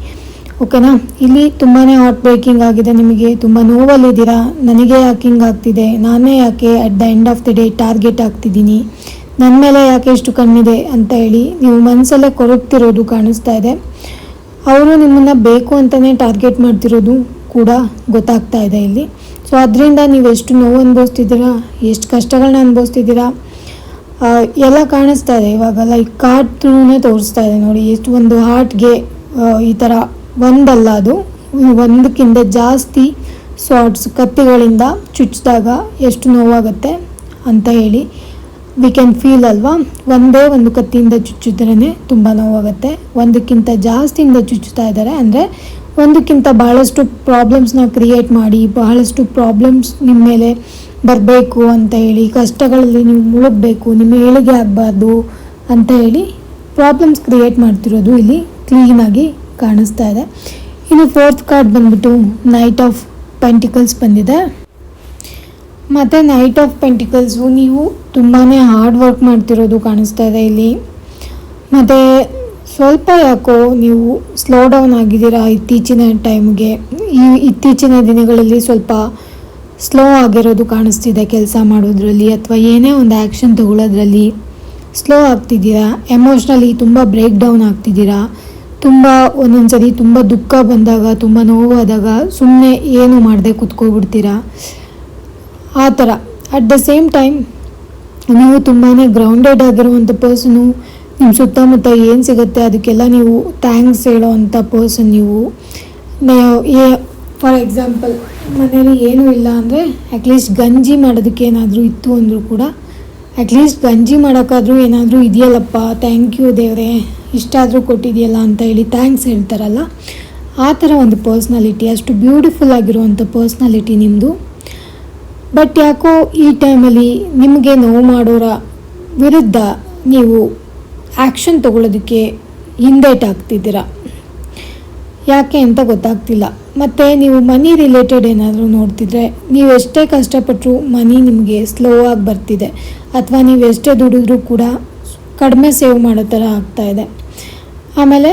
ಓಕೆನಾ ಇಲ್ಲಿ ತುಂಬಾ ಹಾರ್ಟ್ ಬ್ರೇಕಿಂಗ್ ಆಗಿದೆ ನಿಮಗೆ. ತುಂಬ ನೋವಲ್ಲಿದ್ದೀರಾ? ನನಗೆ ಯಾಕೆ ಹಿಂಗೆ ಆಗ್ತಿದೆ? ನಾನೇ ಯಾಕೆ at the end of the day target ಆಗ್ತಿದ್ದೀನಿ? ನನ್ನ ಮೇಲೆ ಯಾಕೆ ಇಷ್ಟು ಕಣ್ಣಿದೆ ಅಂತ ಹೇಳಿ ನೀವು ಮನಸ್ಸಲ್ಲೇ ಕೊರಗ್ತಿರೋದು ಕಾಣಿಸ್ತಾ ಇದೆ. ಅವರು ನಿಮ್ಮನ್ನು ಬೇಕು ಅಂತಲೇ ಟಾರ್ಗೆಟ್ ಮಾಡ್ತಿರೋದು ಕೂಡ ಗೊತ್ತಾಗ್ತಾ ಇದೆ ಇಲ್ಲಿ. ಸೊ, ಅದರಿಂದ ನೀವು ಎಷ್ಟು ನೋವು ಅನುಭವಿಸ್ತಿದ್ದೀರಾ, ಎಷ್ಟು ಕಷ್ಟಗಳನ್ನ ಅನುಭವಿಸ್ತಿದ್ದೀರಾ ಎಲ್ಲ ಕಾಣಿಸ್ತಾ ಇದೆ. ಇವಾಗ ಲೈಕ್ ಕಾರ್ಡ್ ಥ್ರೂನೇ ತೋರಿಸ್ತಾ ಇದೆ ನೋಡಿ, ಎಷ್ಟು ಒಂದು ಹಾರ್ಟ್ಗೆ ಈ ಥರ ಒಂದಲ್ಲ ಅದು. ಒಂದಕ್ಕಿಂತ ಜಾಸ್ತಿ ಸಾಟ್ಸ್ ಕತ್ತಿಗಳಿಂದ ಚುಚ್ಚಿದಾಗ ಎಷ್ಟು ನೋವಾಗುತ್ತೆ ಅಂತ ಹೇಳಿ. ವಿ ಕ್ಯಾನ್ ಫೀಲ್ ಅಲ್ವಾ? ಒಂದೇ ಒಂದು ಕತ್ತಿಯಿಂದ ಚುಚ್ಚಿದ್ರೇ ತುಂಬ ನೋವಾಗುತ್ತೆ. ಒಂದಕ್ಕಿಂತ ಜಾಸ್ತಿಯಿಂದ ಚುಚ್ಚುತ್ತಾ ಇದ್ದಾರೆ ಅಂದರೆ ಒಂದಕ್ಕಿಂತ ಬಹಳಷ್ಟು ಪ್ರಾಬ್ಲಮ್ಸ್ನ ಕ್ರಿಯೇಟ್ ಮಾಡಿ, ಬಹಳಷ್ಟು ಪ್ರಾಬ್ಲಮ್ಸ್ ನಿಮ್ಮ ಮೇಲೆ ಬರಬೇಕು ಅಂತ ಹೇಳಿ, ಕಷ್ಟಗಳಲ್ಲಿ ನೀವು ಮುಳುಗಬೇಕು, ನಿಮ್ಮ ಏಳಿಗೆ ಆಗಬಾರ್ದು ಅಂತ ಹೇಳಿ ಪ್ರಾಬ್ಲಮ್ಸ್ ಕ್ರಿಯೇಟ್ ಮಾಡ್ತಿರೋದು ಇಲ್ಲಿ ಕ್ಲೀನಾಗಿ ಕಾಣಿಸ್ತಾ ಇದೆ. ಇನ್ನು ಫೋರ್ತ್ ಕಾರ್ಡ್ ಬಂದ್ಬಿಟ್ಟು ನೈಟ್ ಆಫ್ ಪೆಂಟಿಕಲ್ಸ್ ಬಂದಿದೆ. ಮತ್ತು ನೈಟ್ ಆಫ್ ಪೆಂಟಿಕಲ್ಸು ನೀವು ತುಂಬಾ ಹಾರ್ಡ್ ವರ್ಕ್ ಮಾಡ್ತಿರೋದು ಕಾಣಿಸ್ತಾ ಇದೆ ಇಲ್ಲಿ. ಮತ್ತು ಸ್ವಲ್ಪ ಯಾಕೋ ನೀವು ಸ್ಲೋ ಡೌನ್ ಆಗಿದ್ದೀರಾ ಇತ್ತೀಚಿನ ಟೈಮ್ಗೆ ಈ ಇತ್ತೀಚಿನ ದಿನಗಳಲ್ಲಿ ಸ್ವಲ್ಪ ಸ್ಲೋ ಆಗಿರೋದು ಕಾಣಿಸ್ತಿದೆ ಕೆಲಸ ಮಾಡೋದ್ರಲ್ಲಿ ಅಥವಾ ಏನೇ ಒಂದು ಆ್ಯಕ್ಷನ್ ತಗೊಳ್ಳೋದ್ರಲ್ಲಿ ಸ್ಲೋ ಆಗ್ತಿದ್ದೀರಾ? ಎಮೋಷ್ನಲಿ ತುಂಬ ಬ್ರೇಕ್ ಡೌನ್ ಆಗ್ತಿದ್ದೀರಾ? ತುಂಬ ಒಂದೊಂದ್ಸರಿ ತುಂಬ ದುಃಖ ಬಂದಾಗ, ತುಂಬ ನೋವಾದಾಗ ಸುಮ್ಮನೆ ಏನು ಮಾಡದೆ ಕುತ್ಕೊಬಿಡ್ತೀರಾ ಆ ಥರ. ಅಟ್ ದ ಸೇಮ್ ಟೈಮ್ ನೀವು ತುಂಬಾ ಗ್ರೌಂಡೆಡ್ ಆಗಿರುವಂಥ ಪರ್ಸನು ನಿಮ್ಮ ಸುತ್ತಮುತ್ತ ಏನು ಸಿಗುತ್ತೆ ಅದಕ್ಕೆಲ್ಲ ನೀವು ಥ್ಯಾಂಕ್ಸ್ ಹೇಳೋ ಅಂಥ ಪರ್ಸನ್ ನೀವು ಫಾರ್ ಎಕ್ಸಾಂಪಲ್ ಮನೇಲಿ ಏನೂ ಇಲ್ಲ ಅಂದರೆ ಅಟ್ಲೀಸ್ಟ್ ಗಂಜಿ ಮಾಡೋದಕ್ಕೆ ಏನಾದರೂ ಇತ್ತು ಅಂದರೂ ಕೂಡ ಅಟ್ಲೀಸ್ಟ್ ಗಂಜಿ ಮಾಡೋಕ್ಕಾದರೂ ಏನಾದರೂ ಇದೆಯಲ್ಲಪ್ಪ ಥ್ಯಾಂಕ್ ಯು ದೇವರೇ ಇಷ್ಟಾದರೂ ಕೊಟ್ಟಿದೆಯಲ್ಲ ಅಂತ ಹೇಳಿ ಥ್ಯಾಂಕ್ಸ್ ಹೇಳ್ತಾರಲ್ಲ, ಆ ಥರ ಒಂದು ಪರ್ಸ್ನಾಲಿಟಿ ಅಷ್ಟು ಬ್ಯೂಟಿಫುಲ್ ಆಗಿರುವಂಥ ಪರ್ಸ್ನಾಲಿಟಿ ನಿಮ್ಮದು ಬಟ್ ಯಾಕೋ ಈ ಟೈಮಲ್ಲಿ ನಿಮಗೆ ನೋವು ಮಾಡೋರ ವಿರುದ್ಧ ನೀವು ಆ್ಯಕ್ಷನ್ ತಗೊಳ್ಳೋದಕ್ಕೆ ಹಿಂದೇಟಾಗ್ತಿದ್ದೀರ ಯಾಕೆ ಅಂತ ಗೊತ್ತಾಗ್ತಿಲ್ಲ. ಮತ್ತು ನೀವು ಮನಿ ರಿಲೇಟೆಡ್ ಏನಾದರೂ ನೋಡ್ತಿದ್ರೆ, ನೀವು ಎಷ್ಟೇ ಕಷ್ಟಪಟ್ಟರು ಮನಿ ನಿಮಗೆ ಸ್ಲೋ ಆಗಿ ಬರ್ತಿದೆ. ಅಥವಾ ನೀವು ಎಷ್ಟೇ ದುಡಿದ್ರೂ ಕೂಡ ಕಡಿಮೆ ಸೇವ್ ಮಾಡೋ ಥರ ಆಗ್ತಾ ಇದೆ. ಆಮೇಲೆ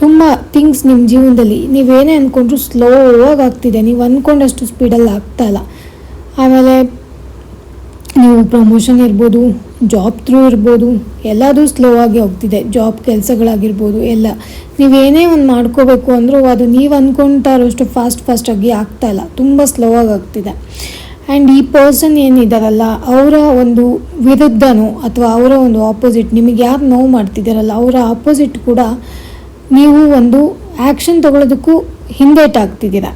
ತುಂಬ ಥಿಂಗ್ಸ್ ನಿಮ್ಮ ಜೀವನದಲ್ಲಿ ನೀವೇನೇ ಅಂದ್ಕೊಂಡ್ರು ಸ್ಲೋ ಆಗಿ ಆಗ್ತಿದೆ. ನೀವು ಅಂದ್ಕೊಂಡಷ್ಟು ಸ್ಪೀಡಲ್ಲಿ ಆಗ್ತಾಯಿಲ್ಲ ಆಮೇಲೆ ನೀವು ಪ್ರಮೋಷನ್ ಇರ್ಬೋದು ಜಾಬ್ ಥ್ರೂ ಇರ್ಬೋದು ಎಲ್ಲದೂ ಸ್ಲೋ ಆಗಿ ಹೋಗ್ತಿದೆ. ಜಾಬ್ ಕೆಲಸಗಳಾಗಿರ್ಬೋದು, ಎಲ್ಲ. ನೀವೇನೇ ಒಂದು ಮಾಡ್ಕೋಬೇಕು ಅಂದರೂ ಅದು ನೀವು ಅಂದ್ಕೊಳ್ತಾ ಇರೋಷ್ಟು ಫಾಸ್ಟ್ ಫಾಸ್ಟಾಗಿ ಆಗ್ತಾಯಿಲ್ಲ ತುಂಬ ಸ್ಲೋ ಆಗಿ ಆಗ್ತಿದೆ. ಆ್ಯಂಡ್ ಈ ಪರ್ಸನ್ ಏನಿದ್ದಾರಲ್ಲ ಅವರ ಒಂದು ವಿರುದ್ಧನೋ ಅಥವಾ ಅವರ ಒಂದು ಆಪೋಸಿಟ್ ನಿಮಗೆ ಯಾರು ನೋವು ಮಾಡ್ತಿದ್ದಾರಲ್ಲ ಅವರ ಆಪೋಸಿಟ್ ಕೂಡ ನೀವು ಒಂದು ಆ್ಯಕ್ಷನ್ ತಗೊಳ್ಳೋದಕ್ಕೂ ಹಿಂದೇಟಾಗ್ತಿದ್ದೀರ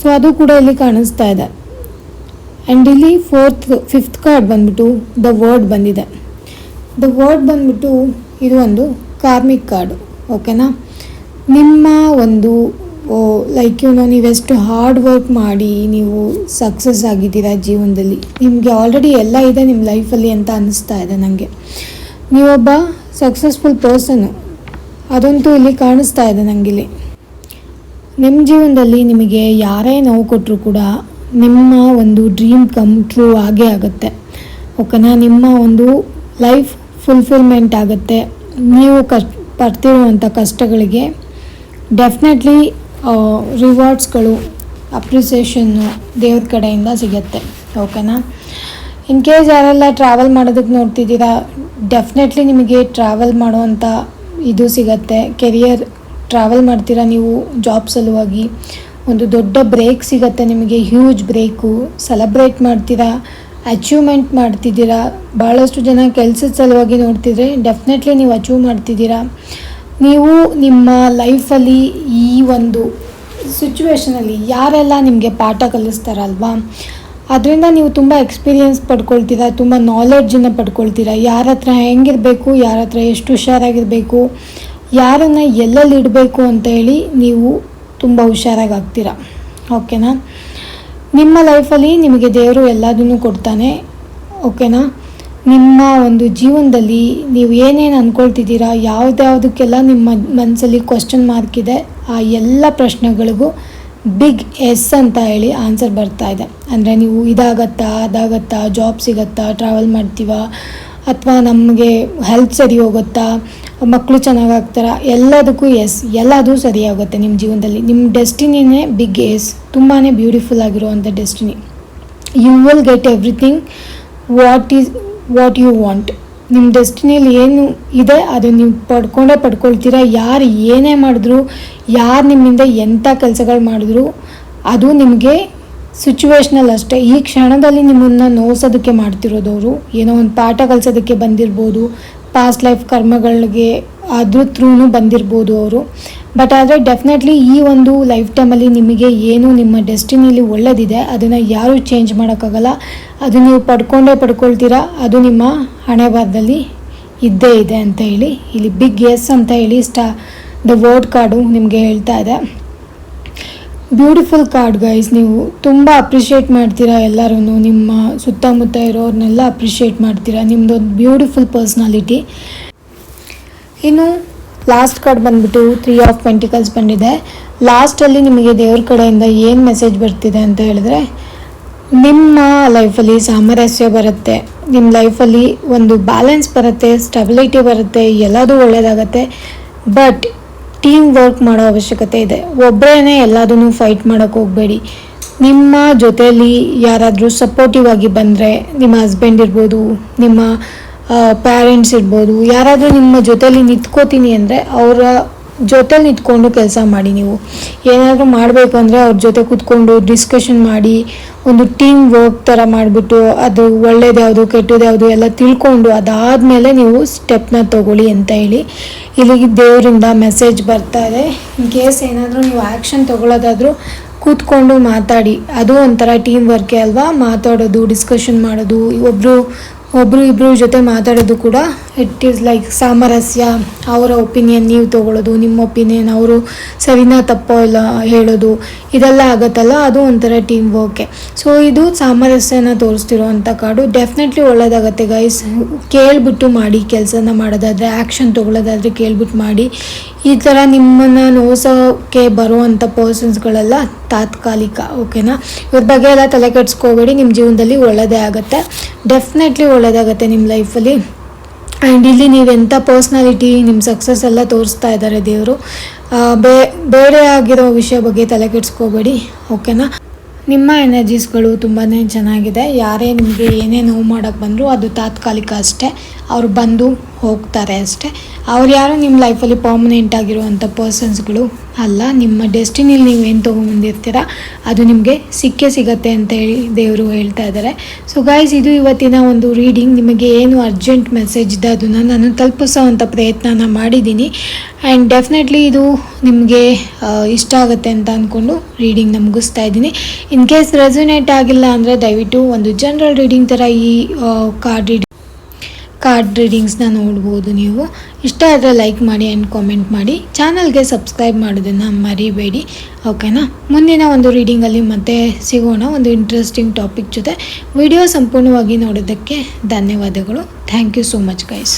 ಸೊ ಅದು ಕೂಡ ಇಲ್ಲಿ ಕಾಣಿಸ್ತಾ ಇದೆ. ಆ್ಯಂಡ್ ಇಲ್ಲಿ ಫೋರ್ತ್ ಫಿಫ್ತ್ ಕಾರ್ಡ್ ಬಂದ್ಬಿಟ್ಟು ದ ವರ್ಡ್ ಬಂದಿದೆ. ದ ವರ್ಡ್ ಬಂದ್ಬಿಟ್ಟು ಇದು ಒಂದು ಕಾರ್ಮಿಕ್ ಕಾರ್ಡ್ ಓಕೆನಾ ನಿಮ್ಮ ಒಂದು ಲೈಕ್ ಇವನು ನೀವೆಷ್ಟು ಹಾರ್ಡ್ ವರ್ಕ್ ಮಾಡಿ ನೀವು ಸಕ್ಸಸ್ ಆಗಿದ್ದೀರಾ ಜೀವನದಲ್ಲಿ? ನಿಮಗೆ ಆಲ್ರೆಡಿ ಎಲ್ಲ ಇದೆ ನಿಮ್ಮ ಲೈಫಲ್ಲಿ ಅಂತ ಅನ್ನಿಸ್ತಾ ಇದೆ ನನಗೆ ನೀವೊಬ್ಬ ಸಕ್ಸಸ್ಫುಲ್ ಪರ್ಸನ್ನು ಅದಂತೂ ಇಲ್ಲಿ ಕಾಣಿಸ್ತಾ ಇದೆ ನನಗಿಲ್ಲಿ ನಿಮ್ಮ ಜೀವನದಲ್ಲಿ ನಿಮಗೆ ಯಾರೇ ನೋವು ಕೊಟ್ಟರು ಕೂಡ ನಿಮ್ಮ ಒಂದು ಡ್ರೀಮ್ ಕಮ್ ಟ್ರೂ ಆಗೇ ಆಗುತ್ತೆ. ಓಕೆನಾ ನಿಮ್ಮ ಒಂದು ಲೈಫ್ ಫುಲ್ಫಿಲ್ಮೆಂಟ್ ಆಗುತ್ತೆ. ನೀವು ಕಷ್ಟ ಪಡ್ತಿರುವಂಥ ಕಷ್ಟಗಳಿಗೆ ಡೆಫಿನೆಟ್ಲಿ ರಿವಾರ್ಡ್ಸ್ಗಳು ಅಪ್ರಿಸಿಯೇಷನ್ನು ದೇವ್ರ ಕಡೆಯಿಂದ ಸಿಗುತ್ತೆ. ಓಕೆನಾ ಇನ್ ಕೇಸ್ ಯಾರೆಲ್ಲ ಟ್ರಾವೆಲ್ ಮಾಡೋದಕ್ಕೆ ನೋಡ್ತಿದ್ದೀರಾ ಡೆಫಿನೆಟ್ಲಿ ನಿಮಗೆ ಟ್ರಾವೆಲ್ ಮಾಡುವಂಥ ಇದು ಸಿಗತ್ತೆ. ಕೆರಿಯರ್ ಟ್ರಾವೆಲ್ ಮಾಡ್ತೀರಾ ನೀವು ಜಾಬ್ ಸಲುವಾಗಿ. ಒಂದು ದೊಡ್ಡ ಬ್ರೇಕ್ ಸಿಗತ್ತೆ ನಿಮಗೆ ಹ್ಯೂಜ್ ಬ್ರೇಕು ಸೆಲೆಬ್ರೇಟ್ ಮಾಡ್ತೀರಾ? ಅಚೀವ್ಮೆಂಟ್ ಮಾಡ್ತಿದ್ದೀರಾ? ಭಾಳಷ್ಟು ಜನ ಕೆಲಸದ ಸಲುವಾಗಿ ನೋಡ್ತಿದ್ರೆ ಡೆಫಿನೆಟ್ಲಿ ನೀವು ಅಚೀವ್ ಮಾಡ್ತಿದ್ದೀರಾ. ನೀವು ನಿಮ್ಮ ಲೈಫಲ್ಲಿ ಈ ಒಂದು ಸಿಚುವೇಷನಲ್ಲಿ ಯಾರೆಲ್ಲ ನಿಮಗೆ ಪಾಠ ಕಲಿಸ್ತಾರಲ್ವಾ? ಅದರಿಂದ ನೀವು ತುಂಬ ಎಕ್ಸ್ಪೀರಿಯನ್ಸ್ ಪಡ್ಕೊಳ್ತೀರಾ, ತುಂಬ ನಾಲೆಡ್ಜನ್ನು ಪಡ್ಕೊಳ್ತೀರಾ. ಯಾರ ಹತ್ರ ಹೆಂಗಿರಬೇಕು, ಯಾರ ಹತ್ರ ಎಷ್ಟು ಹುಷಾರಾಗಿರಬೇಕು, ಯಾರನ್ನು ಎಲ್ಲೆಲ್ಲಿ ಇಡಬೇಕು ಅಂತ ಹೇಳಿ ನೀವು ತುಂಬ ಹುಷಾರಾಗಿ ಆಗ್ತೀರಾ ಓಕೆನಾ? ನಿಮ್ಮ ಲೈಫಲ್ಲಿ ನಿಮಗೆ ದೇವರು ಎಲ್ಲದನ್ನು ಕೊಡ್ತಾನೆ, ಓಕೆನಾ? ನಿಮ್ಮ ಒಂದು ಜೀವನದಲ್ಲಿ ನೀವು ಏನೇನು ಅಂದ್ಕೊಳ್ತಿದ್ದೀರಾ ಯಾವುದ್ಯಾವುದಕ್ಕೆಲ್ಲ ನಿಮ್ಮ ಮನಸ್ಸಲ್ಲಿ ಕ್ವಶನ್ ಮಾರ್ಕ್ ಇದೆ, ಆ ಎಲ್ಲ ಪ್ರಶ್ನೆಗಳಿಗೂ ಬಿಗ್ ಎಸ್ ಅಂತ ಹೇಳಿ ಆನ್ಸರ್ ಬರ್ತಾ ಇದೆ. ಅಂದರೆ ನೀವು ಇದಾಗತ್ತಾ, ಅದಾಗತ್ತಾ ಜಾಬ್ ಸಿಗತ್ತಾ ಟ್ರಾವೆಲ್ ಮಾಡ್ತೀವಾ, ಅಥವಾ ನಮಗೆ ಹೆಲ್ತ್ ಸರಿ ಹೋಗುತ್ತಾ ಮಕ್ಕಳು ಚೆನ್ನಾಗಾಗ್ತಾರ ಎಲ್ಲದಕ್ಕೂ ಎಸ್ ಎಲ್ಲದೂ ಸರಿಯಾಗುತ್ತೆ ನಿಮ್ಮ ಜೀವನದಲ್ಲಿ. ನಿಮ್ಮ ಡೆಸ್ಟಿನಿನೇ ಬಿಗ್ ಎಸ್ ತುಂಬಾ ಬ್ಯೂಟಿಫುಲ್ ಆಗಿರುವಂಥ destiny you will get everything what is what you want ನಿಮ್ಮ ಡೆಸ್ಟಿನಿಯಲ್ಲಿ ಏನು ಇದೆ, ಅದು ನೀವು ಪಡ್ಕೊಂಡೇ ಪಡ್ಕೊಳ್ತೀರಾ, ಯಾರು ಏನೇ ಮಾಡಿದ್ರು, ಯಾರು ನಿಮ್ಮಿಂದ ಎಂಥ ಕೆಲಸಗಳು ಮಾಡಿದ್ರು, ಅದು ನಿಮಗೆ ಸಿಚುವೇಶ್ನಲ್ ಅಷ್ಟೇ. ಈ ಕ್ಷಣದಲ್ಲಿ ನಿಮ್ಮನ್ನು ನೋಸೋದಕ್ಕೆ ಮಾಡ್ತಿರೋದವರು, ಏನೋ ಒಂದು ಪಾಠ ಕಲಿಸೋದಕ್ಕೆ ಬಂದಿರ್ಬೋದು ಪಾಸ್ಟ್ ಲೈಫ್ ಕರ್ಮಗಳಿಗೆ ಅದ್ರ ಥ್ರೂನು ಬಂದಿರ್ಬೋದು ಅವರು. ಬಟ್ ಆದರೆ ಡೆಫಿನೆಟ್ಲಿ ಈ ಒಂದು ಲೈಫ್ ಟೈಮಲ್ಲಿ ನಿಮಗೆ ಏನು ನಿಮ್ಮ ಡೆಸ್ಟಿನಿಲಿ ಒಳ್ಳೆದಿದೆ, ಅದನ್ನು ಯಾರೂ ಚೇಂಜ್ ಮಾಡೋಕ್ಕಾಗಲ್ಲ. ಅದು ನೀವು ಪಡ್ಕೊಂಡೇ ಪಡ್ಕೊಳ್ತೀರಾ, ಅದು ನಿಮ್ಮ ಹಣೆ ಬಾರದಲ್ಲಿ ಇದ್ದೇ ಇದೆ ಅಂತ ಹೇಳಿ, ಇಲ್ಲಿ ಬಿಗ್ ಎಸ್ ಅಂತ ಹೇಳಿ ಸ್ಟಾ ದ ವರ್ಡ್ ಕಾರ್ಡು ನಿಮಗೆ ಹೇಳ್ತಾ ಇದೆ ಬ್ಯೂಟಿಫುಲ್ ಕಾರ್ಡ್ ಗೈಸ್ ನೀವು ತುಂಬ ಅಪ್ರಿಷಿಯೇಟ್ ಮಾಡ್ತೀರಾ ಎಲ್ಲರೂ ನಿಮ್ಮ ಸುತ್ತಮುತ್ತ ಇರೋರನ್ನೆಲ್ಲ ಅಪ್ರಿಷಿಯೇಟ್ ಮಾಡ್ತೀರಾ. ನಿಮ್ಮದೊಂದು ಬ್ಯೂಟಿಫುಲ್ ಪರ್ಸ್ನಾಲಿಟಿ ಇನ್ನು ಲಾಸ್ಟ್ ಕಾರ್ಡ್ ಬಂದ್ಬಿಟ್ಟು ತ್ರೀ ಆಫ್ ಪೆಂಟಿಕಲ್ಸ್ ಬಂದಿದೆ. ಲಾಸ್ಟಲ್ಲಿ ನಿಮಗೆ ದೇವ್ರ ಕಡೆಯಿಂದ ಏನು ಮೆಸೇಜ್ ಬರ್ತಿದೆ ಅಂತ ಹೇಳಿದ್ರೆ, ನಿಮ್ಮ ಲೈಫಲ್ಲಿ ಸಾಮರಸ್ಯ ಬರುತ್ತೆ. ನಿಮ್ಮ ಲೈಫಲ್ಲಿ ಒಂದು ಬ್ಯಾಲೆನ್ಸ್ ಬರುತ್ತೆ ಸ್ಟೆಬಿಲಿಟಿ ಬರುತ್ತೆ, ಎಲ್ಲದೂ ಒಳ್ಳೆಯದಾಗತ್ತೆ ಬಟ್ ಟೀಮ್ ವರ್ಕ್ ಮಾಡೋ ಅವಶ್ಯಕತೆ ಇದೆ. ಒಬ್ಬರೇ ಎಲ್ಲದನ್ನು ಫೈಟ್ ಮಾಡೋಕ್ಕೆ ಹೋಗಬೇಡಿ. ನಿಮ್ಮ ಜೊತೆಯಲ್ಲಿ ಯಾರಾದರೂ ಸಪೋರ್ಟಿವ್ ಆಗಿ ಬಂದರೆ, ನಿಮ್ಮ ಹಸ್ಬೆಂಡ್ ಇರ್ಬೋದು, ನಿಮ್ಮ ಪ್ಯಾರೆಂಟ್ಸ್ ಇರ್ಬೋದು, ಯಾರಾದರೂ ನಿಮ್ಮ ಜೊತೆಯಲ್ಲಿ ನಿಂತ್ಕೋತೀನಿ ಅಂದರೆ ಅವರ ಜೊತೆಲಿ ನಿಂತ್ಕೊಂಡು ಕೆಲಸ ಮಾಡಿ ನೀವು. ಏನಾದರೂ ಮಾಡಬೇಕು ಅಂದರೆ ಅವ್ರ ಜೊತೆ ಕೂತ್ಕೊಂಡು ಡಿಸ್ಕಷನ್ ಮಾಡಿ, ಒಂದು ಟೀಮ್ ವರ್ಕ್ ಥರ ಮಾಡಿಬಿಟ್ಟು ಅದು ಒಳ್ಳೇದು ಯಾವುದು ಕೆಟ್ಟದ್ದು ಯಾವುದು ಎಲ್ಲ ತಿಳ್ಕೊಂಡು ಅದಾದಮೇಲೆ ನೀವು ಸ್ಟೆಪ್ನ ತೊಗೊಳ್ಳಿ ಅಂತ ಹೇಳಿ ಇಲ್ಲಿಗೆ ದೇವರಿಂದ ಮೆಸೇಜ್ ಬರ್ತಾ ಇದೆ. ಇನ್ ಕೇಸ್ ಏನಾದರೂ ನೀವು ಆ್ಯಕ್ಷನ್ ತೊಗೊಳ್ಳೋದಾದರೂ ಕೂತ್ಕೊಂಡು ಮಾತಾಡಿ. ಅದು ಒಂಥರ ಟೀಮ್ ವರ್ಕೇ ಅಲ್ವಾ? ಮಾತಾಡೋದು ಡಿಸ್ಕಷನ್ ಮಾಡೋದು ಒಬ್ಬರು ಒಬ್ಬರು ಇಬ್ಬರು ಜೊತೆ ಮಾತಾಡೋದು ಕೂಡ ಇಟ್ ಈಸ್ ಲೈಕ್ ಸಾಮರಸ್ಯ. ಅವರ ಒಪಿನಿಯನ್ ನೀವು ತಗೊಳ್ಳೋದು, ನಿಮ್ಮ ಒಪಿನಿಯನ್ ಅವರು ಸರಿನಾ ತಪ್ಪೋ ಇಲ್ಲ ಹೇಳೋದು, ಇದೆಲ್ಲ ಆಗುತ್ತಲ್ಲ, ಅದು ಒಂಥರ ಟೀಮ್ ವರ್ಕೆ ಸೊ ಇದು ಸಾಮರಸ್ಯನ ತೋರಿಸ್ತಿರೋ ಅಂಥ ಕಾರ್ಡು ಡೆಫಿನೆಟ್ಲಿ ಒಳ್ಳೇದಾಗತ್ತೆ ಗೈಸ್ ಕೇಳಿಬಿಟ್ಟು ಮಾಡಿ ಕೆಲಸನ ಮಾಡೋದಾದರೆ ಆ್ಯಕ್ಷನ್ ತೊಗೊಳ್ಳೋದಾದರೆ ಕೇಳ್ಬಿಟ್ಟು ಮಾಡಿ. ಈ ಥರ ನಿಮ್ಮನ್ನು ನೋಸೋಕ್ಕೆ ಬರುವಂಥ ಪರ್ಸನ್ಸ್ಗಳೆಲ್ಲ ತಾತ್ಕಾಲಿಕ ಓಕೆನಾ ಇವ್ರ ಬಗ್ಗೆ ಎಲ್ಲ ತಲೆ ಕೆಡಿಸ್ಕೋಬೇಡಿ, ನಿಮ್ಮ ಜೀವನದಲ್ಲಿ ಒಳ್ಳೆಯದೇ ಆಗುತ್ತೆ. ಡೆಫಿನೆಟ್ಲಿ ಒಳ್ಳೆಯದಾಗತ್ತೆ ನಿಮ್ಮ ಲೈಫಲ್ಲಿ. ಆ್ಯಂಡ್ ಇಲ್ಲಿ ನೀವು ಎಂಥ ಪರ್ಸ್ನಾಲಿಟಿ ನಿಮ್ಮ ಸಕ್ಸಸ್ ಎಲ್ಲ ತೋರಿಸ್ತಾ ಇದ್ದಾರೆ ದೇವರು. ಬೇ, ಬೇರೆ ಆಗಿರೋ ವಿಷಯ ಬಗ್ಗೆ ತಲೆ ಕೆಡಿಸ್ಕೋಬೇಡಿ ಓಕೆನಾ ನಿಮ್ಮ ಎನರ್ಜೀಸ್ಗಳು ತುಂಬಾ ಚೆನ್ನಾಗಿದೆ. ಯಾರೇ ನಿಮಗೆ ಏನೇ ನೋವು ಮಾಡೋಕ್ಕೆ ಬಂದರೂ ಅದು ತಾತ್ಕಾಲಿಕ ಅಷ್ಟೇ. ಅವ್ರು ಬಂದು ಹೋಗ್ತಾರೆ ಅಷ್ಟೇ. ಅವ್ರು ಯಾರು ನಿಮ್ಮ ಲೈಫಲ್ಲಿ ಪರ್ಮನೆಂಟ್ ಆಗಿರುವಂಥ ಪರ್ಸನ್ಸ್ಗಳು ಅಲ್ಲ, ನಿಮ್ಮ ಡೆಸ್ಟಿನಿಲಿ ನೀವು ಏನು ತೊಗೊಂಬಂದಿರ್ತೀರ? ಅದು ನಿಮಗೆ ಸಿಕ್ಕೇ ಸಿಗತ್ತೆ ಅಂತ ಹೇಳಿ ದೇವರು ಹೇಳ್ತಾ ಇದ್ದಾರೆ ಸೊ ಗಾಯ್ಸ್ ಇದು ಇವತ್ತಿನ ಒಂದು ರೀಡಿಂಗ್ ನಿಮಗೆ ಏನು ಅರ್ಜೆಂಟ್ ಮೆಸೇಜ್ ಇದೆ ಅದನ್ನು ನಾನು ತಲುಪಿಸೋವಂಥ ಪ್ರಯತ್ನನ ಮಾಡಿದ್ದೀನಿ. ಆ್ಯಂಡ್ ಡೆಫಿನೆಟ್ಲಿ ಇದು ನಿಮಗೆ ಇಷ್ಟ ಆಗುತ್ತೆ ಅಂತ ಅಂದ್ಕೊಂಡು ರೀಡಿಂಗ್ನ ಮುಗಿಸ್ತಾ ಇದ್ದೀನಿ. ಇನ್ ಕೇಸ್ ರೆಸೊನೇಟ್ ಆಗಿಲ್ಲ ಅಂದರೆ ದಯವಿಟ್ಟು ಒಂದು ಜನರಲ್ ರೀಡಿಂಗ್ ಥರ ಈ ಕಾರ್ಡ್ ರೀಡಿಂಗ್ ಕಾರ್ಡ್ ರೀಡಿಂಗ್ಸ್ನ ನೋಡ್ಬೋದು ನೀವು. ಇಷ್ಟ ಆದರೆ ಲೈಕ್ ಮಾಡಿ ಆ್ಯಂಡ್ ಕಾಮೆಂಟ್ ಮಾಡಿ. ಚಾನಲ್ಗೆ ಸಬ್ಸ್ಕ್ರೈಬ್ ಮಾಡೋದನ್ನು ಮರಿಬೇಡಿ. ಓಕೆನಾ ಮುಂದಿನ ಒಂದು ರೀಡಿಂಗಲ್ಲಿ ಮತ್ತೆ ಸಿಗೋಣ. ಒಂದು ಇಂಟ್ರೆಸ್ಟಿಂಗ್ ಟಾಪಿಕ್ ಜೊತೆ. ವಿಡಿಯೋ ಸಂಪೂರ್ಣವಾಗಿ ನೋಡೋದಕ್ಕೆ ಧನ್ಯವಾದಗಳು. Thank you so much guys